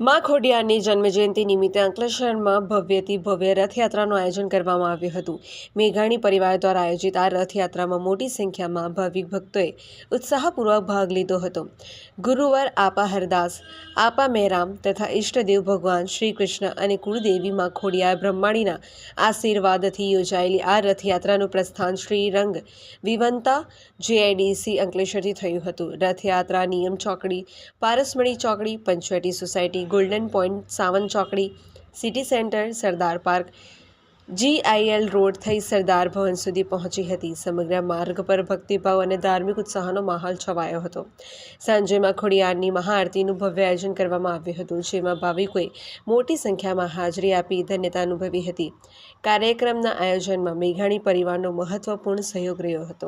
મા ખોડિયારની જન્મજયંતિ નિમિત્તે અંકલેશ્વરમાં ભવ્યથી ભવ્ય રથયાત્રાનું આયોજન કરવામાં આવ્યું હતું. મેઘાણી પરિવાર દ્વારા આયોજિત આ રથયાત્રામાં મોટી સંખ્યામાં ભાવિક ભક્તોએ ઉત્સાહપૂર્વક ભાગ લીધો હતો. ગુરુવાર આપા હરદાસ, આપા મેરામ તથા ઈષ્ટદેવ ભગવાન શ્રી કૃષ્ણ અને કુળદેવી માં ખોડિયાર બ્રહ્માણીના આશીર્વાદથી યોજાયેલી આ રથયાત્રાનું પ્રસ્થાન શ્રીરંગ વિવંતા જેઆઈડીસી અંકલેશ્વરથી થયું હતું. રથયાત્રા નિયમ ચોકડી, પારસમણી ચોકડી, Panchvati society golden point Savan ચોકડી city centre Sardar park GIL road થઈ સરદાર ભવન સુધી પહોંચી હતી. સમગ્ર માર્ગ પર ભક્તિભાવ અને ધાર્મિક ઉત્સાહનો માહોલ છવાયો હતો. સાંજેમાં ખોડિયારની મહાઆરતીનું ભવ્ય આયોજન કરવામાં આવ્યું હતું, જેમાં ભાવિકોએ મોટી સંખ્યામાં હાજરી આપી ધન્યતા અનુભવી હતી. કાર્યક્રમના આયોજનમાં મેઘાણી પરિવારનો મહત્વપૂર્ણ સહયોગ રહ્યો હતો.